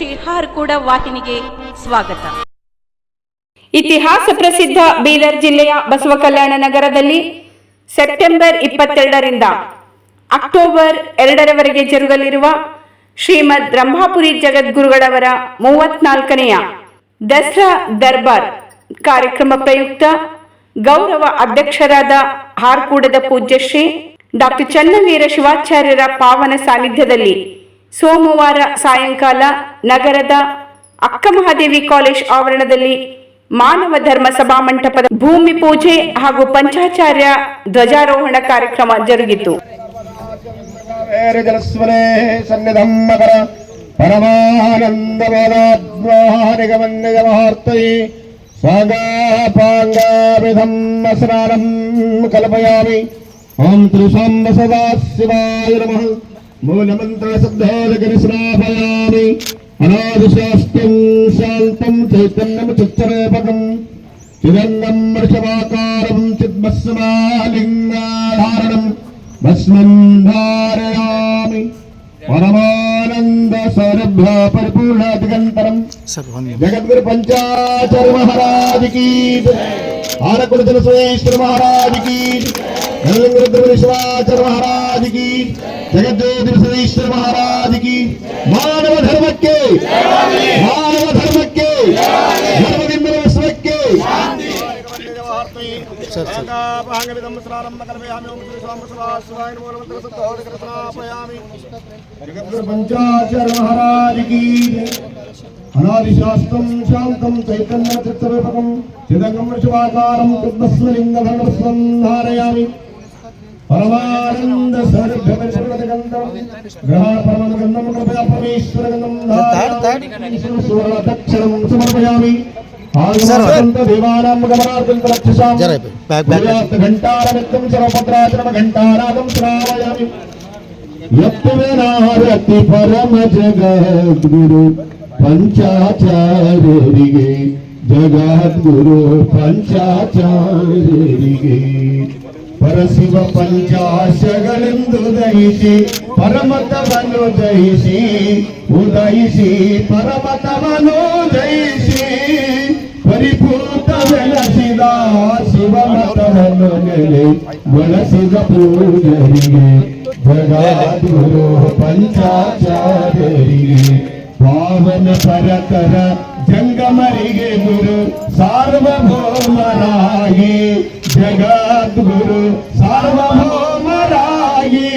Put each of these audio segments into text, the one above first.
ಶ್ರೀ ಹಾರ್ಕೂಡ ವಾಹಿನಿಗೆ ಸ್ವಾಗತ. ಇತಿಹಾಸ ಪ್ರಸಿದ್ಧ ಬೀದರ್ ಜಿಲ್ಲೆಯ ಬಸವ ಕಲ್ಯಾಣ ನಗರದಲ್ಲಿ ಸೆಪ್ಟೆಂಬರ್ ಇಪ್ಪತ್ತೆರಡರಿಂದ ಅಕ್ಟೋಬರ್ ಎರಡರವರೆಗೆ ಜರುಗಲಿರುವ ಶ್ರೀಮದ್ ರಂಭಾಪುರಿ ಜಗದ್ಗುರುಗಳವರ ಮೂವತ್ನಾಲ್ಕನೆಯ ದಸರಾ ದರ್ಬಾರ್ ಕಾರ್ಯಕ್ರಮ ಪ್ರಯುಕ್ತ ಗೌರವ ಅಧ್ಯಕ್ಷರಾದ ಹಾರ್ಕೂಡದ ಪೂಜ್ಯಶ್ರೀ ಡಾಕ್ಟರ್ ಚನ್ನವೀರ ಶಿವಾಚಾರ್ಯರ ಪಾವನ ಸಾನ್ನಿಧ್ಯದಲ್ಲಿ ಸೋಮವಾರ ಸಾಯಂಕಾಲ ನಗರದ ಅಕ್ಕಮಹಾದೇವಿ ಕಾಲೇಜ್ ಆವರಣದಲ್ಲಿ ಮಾನವ ಧರ್ಮ ಸಭಾ ಮಂಟಪದ ಭೂಮಿ ಪೂಜೆ ಹಾಗೂ ಪಂಚಾಚಾರ್ಯ ಧ್ವಜಾರೋಹಣ ಕಾರ್ಯಕ್ರಮ ಜರುಗಿತು. ಕಲ್ಪಯಾಮಿ. ಓಂ ತ್ರಿಶಾಂಬ ಸದಾ ಶಿವಾಯ ನಮಃ. ശാന്തം ചൈതന്യം ചിത്രേപകം ചിരന്നം വൃഷവാകാരം ചിദ്ഭസ്മാലിംഗാധാരണം ഭസ്മം ധാരയാമി. ಭಸ್ಮಂ ಧಾರಯಾಮಿ ಪರಮಾನಂದ ಸೌರಭ್ಯ ಪರಿಪೂರ್ಣ ದಿಗಂತರಂ ಜಗದ್ಗುರು ಪಂಚಾಚಾರ್ಯ ಮಹಾರಾಜ್ ಕಿ ಆರಕುಳ ಜಲಸುರೇಶ್ವರ ಮಹಾರಾಜ್ ಕಿ ಗಲ್ಲಂಗುರುದ್ರ ಶಿವಾಚಾರ್ಯ ಮಹಾರಾಜ್ ಕಿ ಜಗಜ್ಯೋತಿ అనాదిశాస్తం శాంతం చైతన్య చిత్తరూపకం చిదంగం వృషభాకారం కుద్భస్వలింగధర్మస్వం ధారయామి. పరమానంద సర్భగంధం గ్రహణ పరమగంధం కృపయా పరమేశ్వర గంధం ధారయామి. సమర్పయామి. सुवर्णदक्षिणं समर्पयामि आगमनसंत देवानां गमनार्थं रक्षसां घंटारमित्तं सर्वभद्राचरम घंटानादं श्रावयामि ಯತ್ವೇನಾರತಿ ಪರಮ ಜಗದ್ಗುರು ಪಂಚಾಚಾರ್ಯರಿಗೆ ಜಗದ್ಗುರು ಪಂಚಾಚಾರ್ಯರಿಗೆ ಪರಶಿವ ಪಂಚಾಶಗಳೆಂದು ದಯಿಸಿ ಪರಮತವನ್ನು ಜಯಿಸಿ ಉದಯಿಸಿ ಪರಮತವನ್ನು ಜಯಿಸಿ ನೆಲೆ ಬಳಸಿದ ಪೂಜರಿಗೆ ಜಗದ್ಗುರು ಪಂಚಾಚಾರ್ಯರಿಗೆ ಪಾವನ ಪರತರ ಜಂಗಮರಿಗೆ ಗುರು ಸಾರ್ವಭೌಮರಾಗಿ, ಜಗದ್ಗುರು ಸಾರ್ವಭೌಮರಾಗಿ,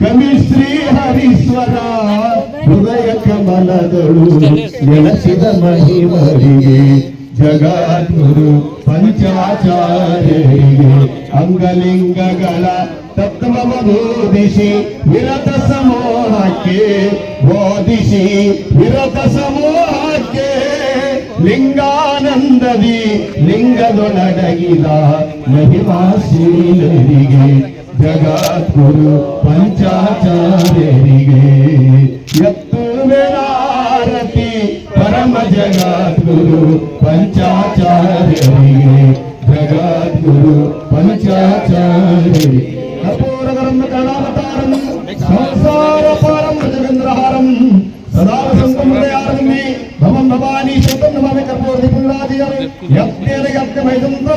ಕವಿ ಶ್ರೀ ಹರೀಶ್ವರ ಹೃದಯ ಕಮಲದಳು ನೆಲೆಸಿದ ಮಹಿಮರಿಗೆ ಜಗದ್ಗುರು ಪಂಚಾಚಾರ್ಯರಿಗೆ ಅಂಗಲಿಂಗಗಳ ತತ್ವವ ಬೋಧಿಸಿ ವಿರತ ಸಮೂಹಕ್ಕೆ ಬೋಧಿಸಿ ವಿರತ ಸಮೂಹಕ್ಕೆ ಲಿಂಗಾನಂದದಿ ಲಿಂಗದೊಳಗಿದ ಮಹಿಮಾಶೀಲರಿಗೆ ಜಗದ್ಗುರು ಪಂಚಾಚಾರ್ಯರಿಗೆ ಎತ್ತುವೆನಾರತಿ ಪರಮ ಜಗದ್ಗುರು ಪಂಚಾಚಾರ್ಯರಿಗೆ ಜಗದ್ಗುರು ಪಂಚಾಚಾರ್ಯರಿಗೆ ಕಪೂರಗರಂ ಕಲಾವತಾರಂ ಸಂಸಾರ ಪಾರಂ ಜಗಂದ್ರಹಾರಂ ಸದಾ ವಸಂತಂ ಹೃದಯಾರಮಿ ಭವಂ ಭವಾನಿ ಶೋಕಂ ನಮಾಮಿ ಕರ್ಪೂರ ನಿಪುಣಾದಿಯಂ ಯಜ್ಞೇನ ಯಜ್ಞಮೈದಂತ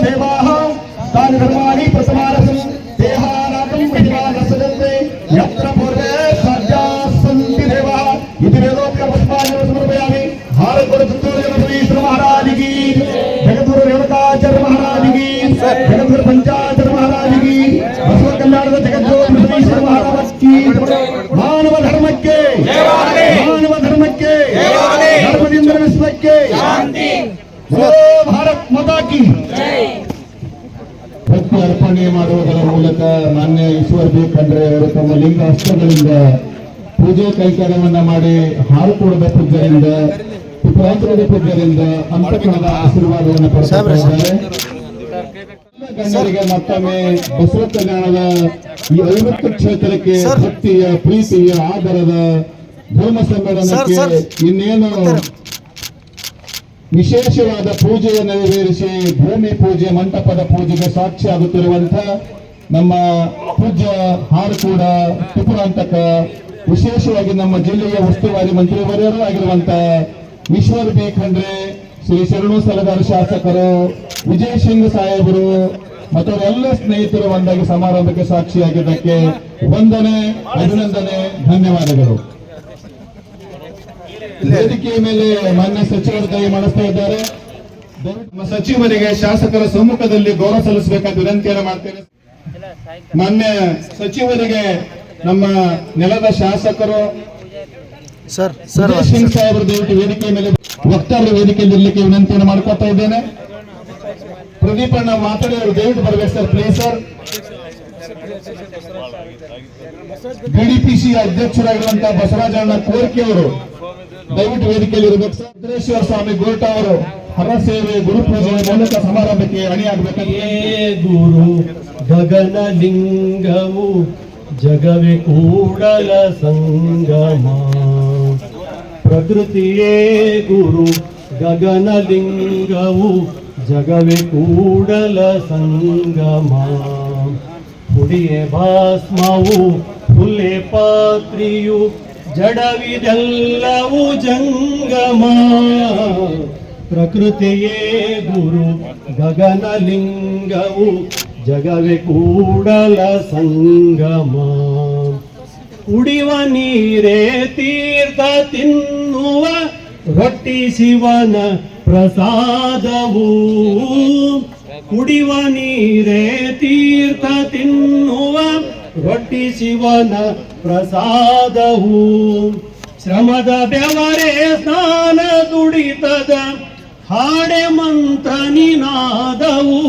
ಕಿ ಭಕ್ತಿ ಅರ್ಪಣೆ ಮಾಡುವುದರ ಮೂಲಕ ಮಾನ್ಯ ಈಶ್ವರ್ ಬಿ ಖಂಡ್ರೆ ಅವರು ತಮ್ಮ ಲಿಂಗ ಹಸ್ತಗಳಿಂದ ಪೂಜೆ ಕೈಕರ್ಯವನ್ನ ಮಾಡಿ ಹಾಲು ಕೊಡದ ಪೂಜರಿಂದ ಪುತ್ರಾಂತರದ ಪೂಜರಿಂದ ಅಂತಕಣದ ಆಶೀರ್ವಾದವನ್ನು ಪಡೆದುಕೊಂಡಿದ್ದಾರೆ ಗಣ್ಯರಿಗೆ ಮತ್ತೊಮ್ಮೆ ಬಸವ ಕಲ್ಯಾಣದ ಈ ಐವತ್ತು ಕ್ಷೇತ್ರಕ್ಕೆ ಭಕ್ತಿಯ ಪ್ರೀತಿಯ ಆಧಾರದ ಧರ್ಮ ಸಮ್ಮೇಳನಕ್ಕೆ ಇನ್ನೇನು ವಿಶೇಷವಾದ ಪೂಜೆಯನ್ನು ನೆರವೇರಿಸಿ ಭೂಮಿ ಪೂಜೆ, ಮಂಟಪದ ಪೂಜೆಗೆ ಸಾಕ್ಷಿಯಾಗುತ್ತಿರುವಂತ ನಮ್ಮ ಪೂಜ್ಯ ಹಾರುಕೂಡ ಟಿಪುರಾಂತಕ ವಿಶೇಷವಾಗಿ ನಮ್ಮ ಜಿಲ್ಲೆಯ ಉಸ್ತುವಾರಿ ಮಂತ್ರಿವರ್ಯರು ಆಗಿರುವಂತಹ ಈಶ್ವರ್ ಬೇಖಂಡ್ರೆ ಶ್ರೀ ಶರಣು ಸಲಗಾರ ಶಾಸಕರು, ವಿಜಯ್ ಸಿಂಗ್ ಸಾಹೇಬರು ಮತ್ತು ಅವರೆಲ್ಲ ಸ್ನೇಹಿತರು ಒಂದಾಗಿ ಸಮಾರಂಭಕ್ಕೆ ಸಾಕ್ಷಿಯಾಗಿದ್ದಕ್ಕೆ ವಂದನೆ, ಅಭಿನಂದನೆ, ಧನ್ಯವಾದಗಳು. ವೇದಿಕೆಯ ಮೇಲೆ ಮಾನ್ಯ ಸಚಿವರು ಕೈ ಮಾಡಿಸ್ತಾ ಇದ್ದಾರೆ. ನಮ್ಮ ಸಚಿವರಿಗೆ ಶಾಸಕರ ಸಮ್ಮುಖದಲ್ಲಿ ಗೌರವ ಸಲ್ಲಿಸಬೇಕಾದ ವಿನಂತಿಯನ್ನು ಮಾಡ್ತೇನೆ. ಮಾನ್ಯ ಸಚಿವರಿಗೆ ನಮ್ಮ ನೆಲದ ಶಾಸಕರು ಸರ್ ಸರ್ ಸಿಂಗ್ ಸಾಹೇಬರು ದಯವಿಟ್ಟು ವೇದಿಕೆಯ ಮೇಲೆ ವಕ್ತಾರರ ವೇದಿಕೆಯಲ್ಲಿ ಇರಲಿಕ್ಕೆ ವಿನಂತಿಯನ್ನು ಮಾಡ್ಕೊತಾ ಇದ್ದೇನೆ. ಪ್ರದೀಪ್ ಅಣ್ಣ ಮಾತಾಡಿ ಅವರು ದಯವಿಟ್ಟು ಬರ್ಬೇಕು ಸರ್ ಪ್ಲೀಸ್ ಸರ್ ಬಿಡಿಪಿಸಿ ಅಧ್ಯಕ್ಷರಾಗಿರುವಂತಹ ಬಸವರಾಜಣ್ಣ ಕೋರ್ಕಿ ಅವರು ದಯವಿಟ್ಟು ವೇದಿಕೆಯಲ್ಲಿ ಇರಬೇಕು. ಸರ್ ಸಿದ್ದೇಶ್ವರ ಸ್ವಾಮಿ ಗೋಟ ಅವರು ಹರಸೇವೆ ಗುರುಪೂಜೆ ಮೂಲಕ ಸಮಾರಂಭಕ್ಕೆ ಅಣಿಯಾಗಬೇಕು ಗುರು ಗಗನಲಿಂಗವು ಜಗವೇ ಕೂಡಲ ಸಂಗಮ. ಪ್ರಕೃತಿಯೇ ಗುರು ಗಗನಲಿಂಗವು ಜಗವೇ ಕೂಡಲ ಸಂಗಮ. ಹುಡಿಯೇ ಭಾಸ್ಮವು ಹುಲ್ಲೆ ಪಾತ್ರಿಯು ಜಡವಿದೆಲ್ಲವೂ ಜಂಗಮ. ಪ್ರಕೃತಿಯೇ ಗುರು, ಗಗನಲಿಂಗವು ಜಗವೇ ಕೂಡಲ ಸಂಗಮ. ಕುಡಿವ ನೀರೇ ತೀರ್ಥ ತಿನ್ನುವ, ರೊಟ್ಟಿ ಶಿವನ ಪ್ರಸಾದವು. ಕುಡಿವ ನೀರೇ ತೀರ್ಥ ತಿನ್ನುವ, ರೊಟ್ಟಿ ಶಿವನ ಪ್ರಸಾದವು ಶ್ರಮದ ಬೆವರೆ ಸ್ನಾನ ದುಡಿತದ ಹಾಡೆ ಮಂತ್ರ ನಿನಾದವು.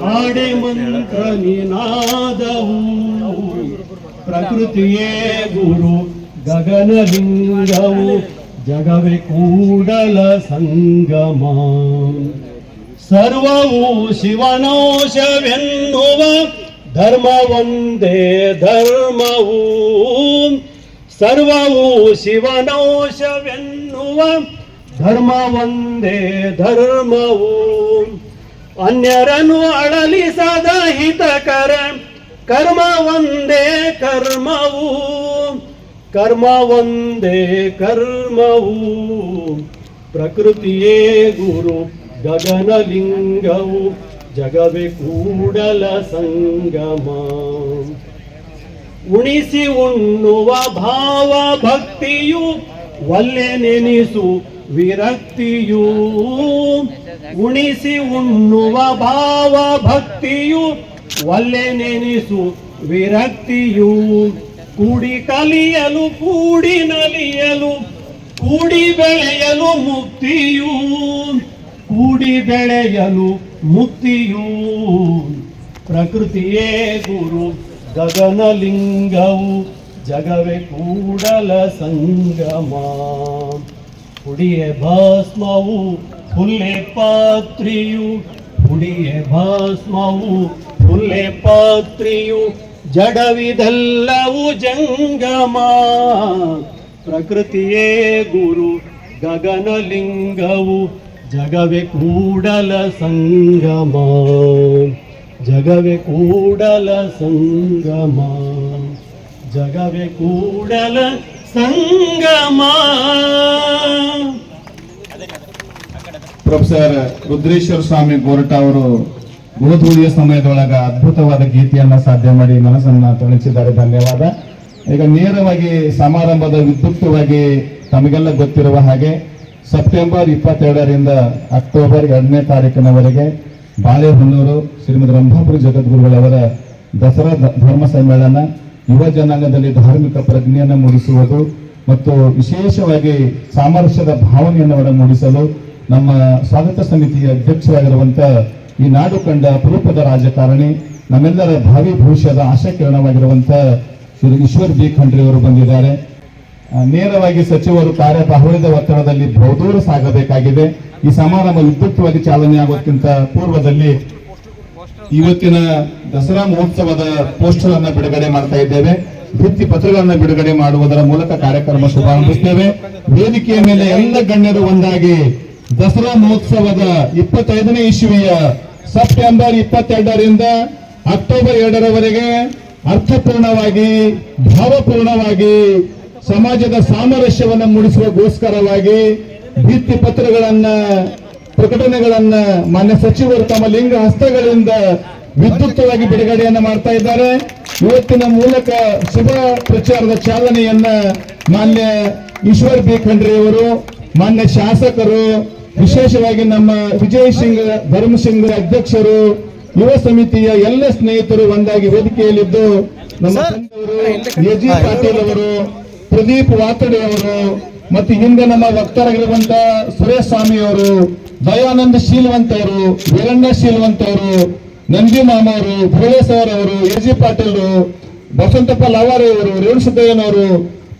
ಹಾಡೆ ಮಂತ್ರ ನಿನಾದವು. ಪ್ರಕೃತಿಯೇ ಗುರು ಗಗನಲಿಂಗವು, ಜಗವೇ ಕೂಡಲ ಸಂಗಮ. ಸರ್ವವು ಶಿವನೋಷವೆನ್ನುವ ಧರ್ಮ ಒಂದೇ ಧರ್ಮವು. ಸರ್ವವು ಶಿವನೌಷವೆನ್ನುವ ಧರ್ಮ ಒಂದೇ ಧರ್ಮವು. ಅನ್ಯರನ್ನು ಅಳಲಿಸದ ಹಿತಕರ ಕರ್ಮ ಒಂದೇ ಕರ್ಮವು. ಕರ್ಮ ಒಂದೇ ಕರ್ಮವು. ಪ್ರಕೃತಿಯೇ ಗುರು ಗಗನಲಿಂಗವು. ಜಗವೇ ಕೂಡಲ ಸಂಗಮ. ಉಣಿಸಿ ಉಣ್ಣುವ ಭಾವ ಭಕ್ತಿಯು ಒಲ್ಲೆ ನೆನಿಸು ವಿರಕ್ತಿಯು. ಉಣಿಸಿ ಉಣ್ಣುವ ಭಾವ ಭಕ್ತಿಯು ಒಲ್ಲೆ ನೆನಿಸು ವಿರಕ್ತಿಯು. ಕೂಡಿ ಕಲಿಯಲು, ಕೂಡಿ ನಲಿಯಲು, ಕೂಡಿ ಬೆಳೆಯಲು ಮುಕ್ತಿಯು. ಕೂಡಿ ಬೆಳೆಯಲು ಮುಕ್ತಿಯೂ ಪ್ರಕೃತಿಯೇ ಗುರು, ಗಗನಲಿಂಗವು ಜಗವೇ ಕೂಡಲ ಸಂಗಮ. ಕುಡಿಯ ಭಸ್ಮವು ಹುಲ್ಲೆ ಪಾತ್ರಿಯು, ಕುಡಿಯ ಭಸ್ಮವು ಹುಲ್ಲೆ ಪಾತ್ರಿಯು, ಜಡವಿದೆಲ್ಲವು ಜಂಗಮ. ಪ್ರಕೃತಿಯೇ ಗುರು, ಗಗನಲಿಂಗವು ಜಗವೇ ಕೂಡಲ ಸಂಗಮ. ಜಗವೇ ಕೂಡಲ ಸಂಗಮ. ಜಗವೇ ಕೂಡಲ ಸಂಗಮ. ಪ್ರೊಫೆಸರ್ ರುದ್ರೇಶ್ವರ ಸ್ವಾಮಿ ಗೋರಟ ಅವರು ಗೋಧೂಳಿಯ ಸಮಯದೊಳಗ ಅದ್ಭುತವಾದ ಗೀತೆಯನ್ನ ಸಾಧ್ಯ ಮಾಡಿ ಮನಸ್ಸನ್ನ ತಣಿಸಿದ್ದಾರೆ. ಧನ್ಯವಾದ. ಈಗ ನೇರವಾಗಿ ಸಮಾರಂಭದ ವಿದ್ಯುಕ್ತವಾಗಿ ತಮಗೆಲ್ಲ ಗೊತ್ತಿರುವ ಹಾಗೆ ಸೆಪ್ಟೆಂಬರ್ ಇಪ್ಪತ್ತೆರಡರಿಂದ ಅಕ್ಟೋಬರ್ ಎರಡನೇ ತಾರೀಕಿನವರೆಗೆ ಬಾಳೆಹೊನ್ನೂರು ಶ್ರೀಮದ್ ರಂಭಾಪುರಿ ಜಗದ್ಗುರುಗಳವರ ದಸರಾ ಧರ್ಮ ಸಮ್ಮೇಳನ ಯುವ ಜನಾಂಗದಲ್ಲಿ ಧಾರ್ಮಿಕ ಪ್ರಜ್ಞೆಯನ್ನು ಮೂಡಿಸುವುದು ಮತ್ತು ವಿಶೇಷವಾಗಿ ಸಾಮರಸ್ಯದ ಭಾವನೆಯನ್ನು ಮೂಡಿಸಲು ನಮ್ಮ ಸ್ವಾಗತ ಸಮಿತಿಯ ಅಧ್ಯಕ್ಷರಾಗಿರುವಂತ ಈ ನಾಡು ಕಂಡ ಅಪರೂಪದ ರಾಜಕಾರಣಿ, ನಮ್ಮೆಲ್ಲರ ಭಾವಿ ಭವಿಷ್ಯದ ಆಶಾಕಿರಣವಾಗಿರುವಂಥ ಶ್ರೀ ಈಶ್ವರ್ ಬಿ ಖಂಡ್ರಿ ಅವರು ಬಂದಿದ್ದಾರೆ. ನೇರವಾಗಿ ಸಚಿವರು ಕಾರ್ಯ ಕಾರ್ಯಬಾಹುಳ್ಯದ ಒತ್ತಡದಲ್ಲಿ ಬಹುದೂರ ಸಾಗಬೇಕಾಗಿದೆ. ಈ ಸಮಾರಂಭ ವಿದ್ಯುಕ್ತವಾಗಿ ಚಾಲನೆ ಆಗೋಕ್ಕಿಂತ ಪೂರ್ವದಲ್ಲಿ ಇವತ್ತಿನ ದಸರಾ ಮಹೋತ್ಸವದ ಪೋಸ್ಟರ್ ಅನ್ನ ಬಿಡುಗಡೆ ಮಾಡ್ತಾ ಇದ್ದೇವೆ. ಭಿತ್ತಿ ಪತ್ರಗಳನ್ನ ಬಿಡುಗಡೆ ಮಾಡುವುದರ ಮೂಲಕ ಕಾರ್ಯಕ್ರಮ ಶುಭಾರಂಭಿಸುತ್ತೇವೆ ವೇದಿಕೆಯ ಮೇಲೆ ಎಲ್ಲ ಗಣ್ಯರು ಒಂದಾಗಿ ದಸರಾ ಮಹೋತ್ಸವದ ಇಪ್ಪತ್ತೈದನೇ ಇಸವಿಯ ಸೆಪ್ಟೆಂಬರ್ ಇಪ್ಪತ್ತೆರಡರಿಂದ ಅಕ್ಟೋಬರ್ ಎರಡರವರೆಗೆ ಅರ್ಥಪೂರ್ಣವಾಗಿ, ಭಾವಪೂರ್ಣವಾಗಿ ಸಮಾಜದ ಸಾಮರಸ್ಯವನ್ನು ಮೂಡಿಸುವಗೋಸ್ಕರವಾಗಿ ಭಿತ್ತಿ ಪತ್ರಗಳನ್ನ ಪ್ರಕಟಣೆಗಳನ್ನ ಮಾನ್ಯ ಸಚಿವರು ತಮ್ಮ ಲಿಂಗ ಹಸ್ತಗಳಿಂದ ವಿದ್ಯುಕ್ತವಾಗಿ ಬಿಡುಗಡೆಯನ್ನ ಮಾಡ್ತಾ ಇದ್ದಾರೆ. ಇವತ್ತಿನ ಮೂಲಕ ಶುಭ ಪ್ರಚಾರದ ಚಾಲನೆಯನ್ನ ಮಾನ್ಯ ಈಶ್ವರ್ ಬಿ ಖಂಡ್ರೆ ಅವರು ಮಾನ್ಯ ಶಾಸಕರು ವಿಶೇಷವಾಗಿ ನಮ್ಮ ವಿಜಯ್ ಸಿಂಗ್ ಧರ್ಮಸಿಂಗ್ ಅಧ್ಯಕ್ಷರು ಯುವ ಸಮಿತಿಯ ಎಲ್ಲ ಸ್ನೇಹಿತರು ಒಂದಾಗಿ ವೇದಿಕೆಯಲ್ಲಿದ್ದು ನಮ್ಮ ಪಾಟೀಲ್ ಅವರು ಪ್ರದೀಪ್ ವಾತಡೆ ಅವರು ಮತ್ತು ಹಿಂದೆ ನಮ್ಮ ವಕ್ತಾರಾಗಿರುವಂತ ಸುರೇಶ್ ಸ್ವಾಮಿ ಅವರು ದಯಾನಂದ ಶೀಲವಂತ ಅವರು ವೀರಣ್ಣ ಶೀಲವಂತ ಅವರು ನಂದಿ ಮಾಮ ಅವರು ಭುವನೇಶ್ ಅವರು, ಎ ಜಿ ಪಾಟೀಲ್ ಬಸಂತಪ್ಪ ಲವಾರೆ ಅವರು ರೇಣುಸಿದ್ದಯ್ಯನವರು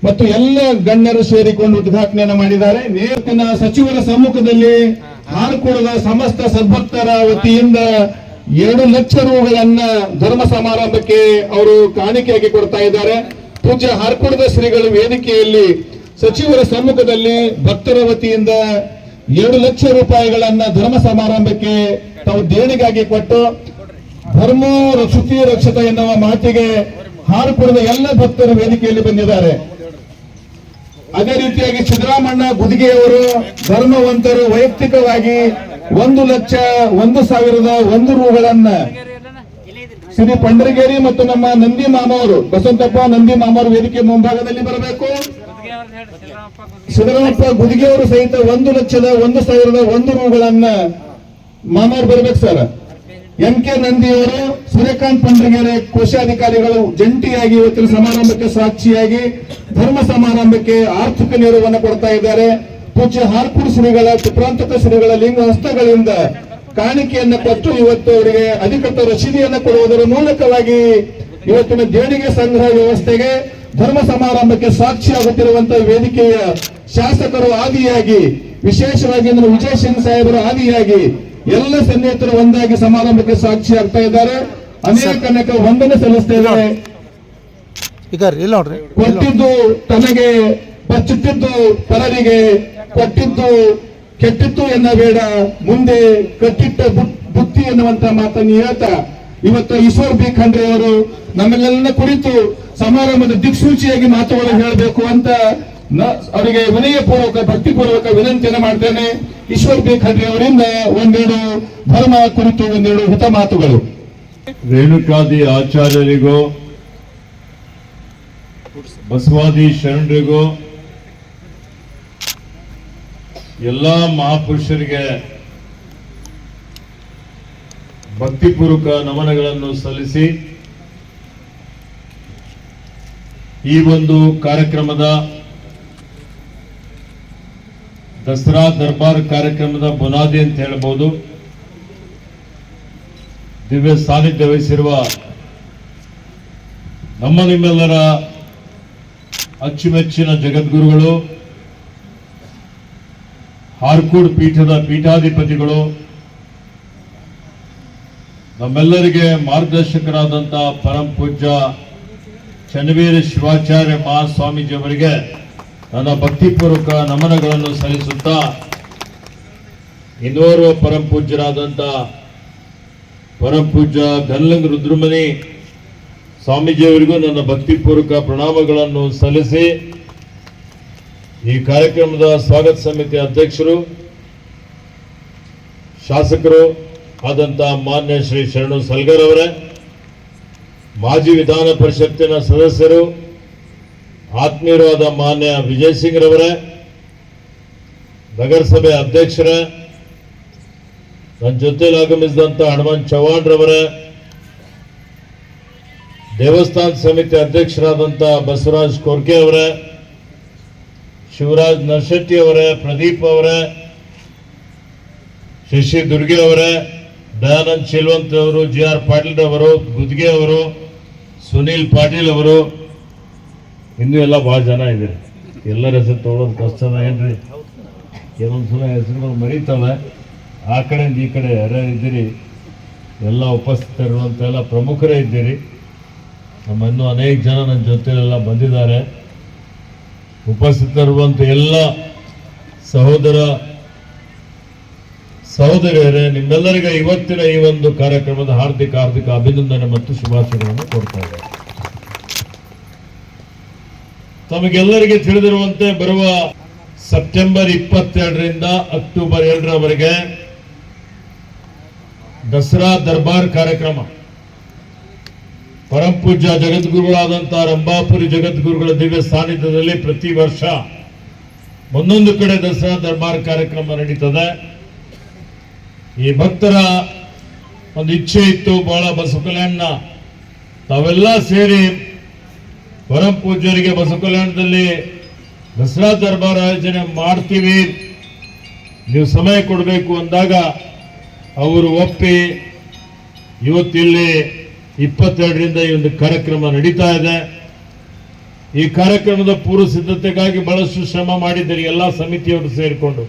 ಮತ್ತು ಎಲ್ಲ ಗಣ್ಯರು ಸೇರಿಕೊಂಡು ಉದ್ಘಾಟನೆಯನ್ನು ಮಾಡಿದ್ದಾರೆ. ನೇತನ ಸಚಿವರ ಸಮ್ಮುಖದಲ್ಲಿ ಹಾಲ್ಕೂಡದ ಸಮಸ್ತ ಸದ್ಭಕ್ತರ ವತಿಯಿಂದ ಎರಡು ಲಕ್ಷ ರೂಗಳನ್ನ ಧರ್ಮ ಸಮಾರಂಭಕ್ಕೆ ಅವರು ಕಾಣಿಕೆಯಾಗಿ ಕೊಡ್ತಾ ಇದ್ದಾರೆ. ಪೂಜ್ಯ ಹಾರ್ಕುಡದ ಶ್ರೀಗಳು ವೇದಿಕೆಯಲ್ಲಿ ಸಚಿವರ ಸಮ್ಮುಖದಲ್ಲಿ ಭಕ್ತರ ವತಿಯಿಂದ ಎರಡು ಲಕ್ಷ ರೂಪಾಯಿಗಳನ್ನ ಧರ್ಮ ಸಮಾರಂಭಕ್ಕೆ ತಾವು ದೇಣಿಗಾಗಿ ಕೊಟ್ಟು ಧರ್ಮ ರಕ್ಷತಿ ರಕ್ಷತ ಎನ್ನುವ ಮಾತಿಗೆ ಹಾರುಕುಡದ ಎಲ್ಲ ಭಕ್ತರು ವೇದಿಕೆಯಲ್ಲಿ ಬಂದಿದ್ದಾರೆ. ಅದೇ ರೀತಿಯಾಗಿ ಸಿದ್ದರಾಮಣ್ಣ ಗುದಿಗೆಯವರು ಧರ್ಮವಂತರು ವೈಯಕ್ತಿಕವಾಗಿ ಒಂದು ಲಕ್ಷ, ಒಂದು ಸಾವಿರದ ಒಂದು ರೂಗಳನ್ನ ಶ್ರೀ ಪಂಡರಗೇರಿ ಮತ್ತು ನಮ್ಮ ನಂದಿ ಮಾಮವರು, ಬಸವಂತಪ್ಪ ನಂದಿ ಮಾಮವರು ವೇದಿಕೆ ಮುಂಭಾಗದಲ್ಲಿ ಬರಬೇಕು. ಸಿದ್ದರಾಮಪ್ಪ ಗುದಿಗೆಯವರು ಸಹಿತ ಒಂದು ಲಕ್ಷದ ಒಂದು ಸಾವಿರದ ಒಂದು ರೂಗಳನ್ನ ಮಾಮವರು ಬರಬೇಕು ಸರ್. ಎಂ ಕೆ ನಂದಿಯವರು ಸೂರ್ಯಕಾಂತ್ ಪಂಡ್ರಗೆರೆ ಕೋಶಾಧಿಕಾರಿಗಳು ಜಂಟಿಯಾಗಿ ಇವತ್ತಿನ ಸಮಾರಂಭಕ್ಕೆ ಸಾಕ್ಷಿಯಾಗಿ ಧರ್ಮ ಸಮಾರಂಭಕ್ಕೆ ಆರ್ಥಿಕ ನೆರವನ್ನು ಕೊಡ್ತಾ ಇದ್ದಾರೆ. ಪೂಜ್ಯ ಹಾರ್ಪುರ್ ಶ್ರೀಗಳ ಪ್ರಾಂತಕ ಶ್ರೀಗಳ ಲಿಂಗ ಹಸ್ತಗಳಿಂದ ಕಾಣಿಕೆಯನ್ನ ಕೊಟ್ಟು ಇವತ್ತು ಅವರಿಗೆ ಅಧಿಕೃತ ರಸೀದಿಯನ್ನು ಕೊಡುವುದರ ಮೂಲಕವಾಗಿ ಇವತ್ತಿನ ದೇಣಿಗೆ ಸಂಗ್ರಹ ವ್ಯವಸ್ಥೆಗೆ ಧರ್ಮ ಸಮಾರಂಭಕ್ಕೆ ಸಾಕ್ಷಿಯಾಗುತ್ತಿರುವಂತಹ ವೇದಿಕೆಯ ಶಾಸಕರು ಆದಿಯಾಗಿ ವಿಶೇಷವಾಗಿ ಅಂದ್ರೆ ವಿಜಯ್ ಸಿಂಗ್ ಸಾಹೇಬರು ಆದಿಯಾಗಿ ಎಲ್ಲ ಸನ್ನಿಹಿತರು ಒಂದಾಗಿ ಸಮಾರಂಭಕ್ಕೆ ಸಾಕ್ಷಿ ಆಗ್ತಾ ಇದ್ದಾರೆ. ಅನೇಕ ಅನೇಕ ವಂದನೆ ಸಲ್ಲಿಸ್ತೇವೆ ಈಗ ಇಲ್ಲ ನೋಡ್ರಿ ಕೊಟ್ಟಿದ್ದು ತನಗೆ ಬಚ್ಚಿಟ್ಟಿದ್ದು ಪರರಿಗೆ ಕೊಟ್ಟಿದ್ದು ಕೆಟ್ಟಿತ್ತು ಎನ್ನಬೇಡ ಮುಂದೆ ಕಟ್ಟಿಟ್ಟ ಬುತ್ತಿ ಎನ್ನುವಂತ ಮಾತನ್ನು ಹೇಳ್ತಾ, ಇವತ್ತು ಈಶ್ವರ್ ಬಿ ಖಂಡ್ರೆ ಅವರು ನಮ್ಮೆಲ್ಲ ಕುರಿತು ಸಮಾರಂಭದ ದಿಕ್ಸೂಚಿಯಾಗಿ ಮಾತುಗಳು ಹೇಳಬೇಕು ಅಂತ ಅವರಿಗೆ ವಿನಯಪೂರ್ವಕ, ಭಕ್ತಿಪೂರ್ವಕ ವಿನಂತಿಯನ್ನು ಮಾಡ್ತೇನೆ. ಈಶ್ವರ್ ಬಿ ಖಂಡ್ರೆ ಅವರಿಂದ ಒಂದೆರಡು ಧರ್ಮ ಕುರಿತು ಒಂದೆರಡು ಹಿತ ಮಾತುಗಳು. ರೇಣುಕಾದಿ ಆಚಾರ್ಯರಿಗೋ, ಬಸವಾದಿ ಶರಣರಿಗೂ ಎಲ್ಲ ಮಹಾಪುರುಷರಿಗೆ ಭಕ್ತಿಪೂರ್ವಕ ನಮನಗಳನ್ನು ಸಲ್ಲಿಸಿ ಈ ಒಂದು ಕಾರ್ಯಕ್ರಮದ ದಸರಾ ದರ್ಬಾರ್ ಕಾರ್ಯಕ್ರಮದ ಬುನಾದಿ ಅಂತ ಹೇಳ್ಬೋದು. ದಿವ್ಯ ಸಾನ್ನಿಧ್ಯ ವಹಿಸಿರುವ ನಮ್ಮ ನಿಮ್ಮೆಲ್ಲರ ಅಚ್ಚುಮೆಚ್ಚಿನ ಜಗದ್ಗುರುಗಳು ಹಾರ್ಕೂಡ್ ಪೀಠದ ಪೀಠಾಧಿಪತಿಗಳು, ನಮ್ಮೆಲ್ಲರಿಗೆ ಮಾರ್ಗದರ್ಶಕರಾದಂಥ ಪರಂ ಪೂಜ್ಯ ಚನ್ನವೀರ ಶಿವಾಚಾರ್ಯ ಮಹಾಸ್ವಾಮೀಜಿಯವರಿಗೆ ನನ್ನ ಭಕ್ತಿಪೂರ್ವಕ ನಮನಗಳನ್ನು ಸಲ್ಲಿಸುತ್ತಾ, ಇನ್ನೋರ್ವ ಪರಂ ಪೂಜ್ಯರಾದಂಥ ಪರಂ ಪೂಜ್ಯ ಗನ್ಲಂಗ್ ರುದ್ರಮಣಿ ಸ್ವಾಮೀಜಿಯವರಿಗೂ ನನ್ನ ಭಕ್ತಿಪೂರ್ವಕ ಪ್ರಣಾಮಗಳನ್ನು ಸಲ್ಲಿಸಿ ಈ ಕಾರ್ಯಕ್ರಮದ ಸ್ವಾಗತ ಸಮಿತಿ ಅಧ್ಯಕ್ಷರು, ಶಾಸಕರು ಆದಂತಹ ಮಾನ್ಯ ಶ್ರೀ ಶರಣು ಸಲ್ಗರ್ ಅವರೇ, ಮಾಜಿ ವಿಧಾನ ಪರಿಷತ್ತಿನ ಸದಸ್ಯರು, ಆತ್ಮೀಯರಾದ ಮಾನ್ಯ ವಿಜಯ್ ಸಿಂಗ್ ರವರೇ, ನಗರಸಭೆ ಅಧ್ಯಕ್ಷರೇ, ನನ್ನ ಜೊತೆಲಿ ಆಗಮಿಸಿದಂಥ ಹನುಮಂತ್ ಚವ್ಹಾಣ್ ರವರೇ, ದೇವಸ್ಥಾನ ಸಮಿತಿ ಅಧ್ಯಕ್ಷರಾದಂಥ ಬಸವರಾಜ್ ಕೋರ್ಕೆ ಅವರೇ ಶಿವರಾಜ್ ನರ್ಶೆಟ್ಟಿ ಅವರ, ಪ್ರದೀಪ್ ಅವರ ಶಶಿ ದುರ್ಗೆ ಅವರ, ದಯಾನಂದ್ ಶಿಲ್ವಂತ್ ಅವರು, ಜಿ ಆರ್ ಪಾಟೀಲ್ ಅವರು, ಗುದ್ಗೆ ಅವರು, ಸುನೀಲ್ ಪಾಟೀಲ್ ಅವರು, ಇನ್ನೂ ಎಲ್ಲ ಭಾಳ ಜನ ಇದ್ದಾರೆ. ಎಲ್ಲರ ಹೆಸರು ತೊಗೊಳೋದು ಕಷ್ಟ ಏನ್ರಿ? ಕೆಲವೊಂದು ಸಲ ಹೆಸರುಗಳು ಮರೀತಾವೆ. ಆ ಕಡೆಯಿಂದ ಈ ಕಡೆ ಯಾರ್ಯಾರು ಇದ್ದೀರಿ? ಎಲ್ಲ ಉಪಸ್ಥಿತರಿರುವಂಥ ಎಲ್ಲ ಪ್ರಮುಖರೇ ಇದ್ದೀರಿ. ನಮ್ಮ ಇನ್ನೂ ಅನೇಕ ಜನ ನನ್ನ ಜೊತೆಲೆಲ್ಲ ಬಂದಿದ್ದಾರೆ. ಉಪಸ್ಥಿತರುವಂಥ ಎಲ್ಲ ಸಹೋದರ ಸಹೋದರಿಯರೇ, ನಿಮ್ಮೆಲ್ಲರಿಗೂ ಇವತ್ತಿನ ಈ ಒಂದು ಕಾರ್ಯಕ್ರಮದ ಹಾರ್ದಿಕ ಹಾರ್ದಿಕ ಅಭಿನಂದನೆ ಮತ್ತು ಶುಭಾಶಯಗಳನ್ನು ಕೊಡ್ತಾ ಇದ್ದಾರೆ ತಮಗೆಲ್ಲರಿಗೆ ತಿಳಿದಿರುವಂತೆ ಬರುವ ಸೆಪ್ಟೆಂಬರ್ ಇಪ್ಪತ್ತೆರಡರಿಂದ ಅಕ್ಟೋಬರ್ ಎರಡರವರೆಗೆ ದಸರಾ ದರ್ಬಾರ್ ಕಾರ್ಯಕ್ರಮ. ಪರಂ ಪೂಜ್ಯ ಜಗದ್ಗುರುಗಳಾದಂತಹ ರಂಭಾಪುರಿ ಜಗದ್ಗುರುಗಳ ದಿವ್ಯ ಸಾನ್ನಿಧ್ಯದಲ್ಲಿ ಪ್ರತಿ ವರ್ಷ ಒಂದೊಂದು ಕಡೆ ದಸರಾ ದರ್ಬಾರ್ ಕಾರ್ಯಕ್ರಮ ನಡೀತದೆ. ಈ ಭಕ್ತರ ಒಂದು ಇಚ್ಛೆ ಇತ್ತು, ಬಹಳ ಬಸವಕಲ್ಯಾಣ ತಾವೆಲ್ಲ ಸೇರಿ ಪರಂ ಪೂಜ್ಯರಿಗೆ ಬಸವ ಕಲ್ಯಾಣದಲ್ಲಿ ದಸರಾ ದರ್ಬಾರ್ ಆಯೋಜನೆ ಮಾಡ್ತೀವಿ. ನೀವು ಸಮಯ ಕೊಡಬೇಕು ಅಂದಾಗ ಅವರು ಒಪ್ಪಿ ಇವತ್ತಿಲ್ಲಿ ಇಪ್ಪತ್ತೆರಡರಿಂದ ಈ ಒಂದು ಕಾರ್ಯಕ್ರಮ ನಡೀತಾ ಇದೆ. ಈ ಕಾರ್ಯಕ್ರಮದ ಪೂರ್ವ ಸಿದ್ಧತೆಗಾಗಿ ಬಹಳಷ್ಟು ಶ್ರಮ ಮಾಡಿದ್ದೀರಿ, ಎಲ್ಲ ಸಮಿತಿಯವರು ಸೇರಿಕೊಂಡು.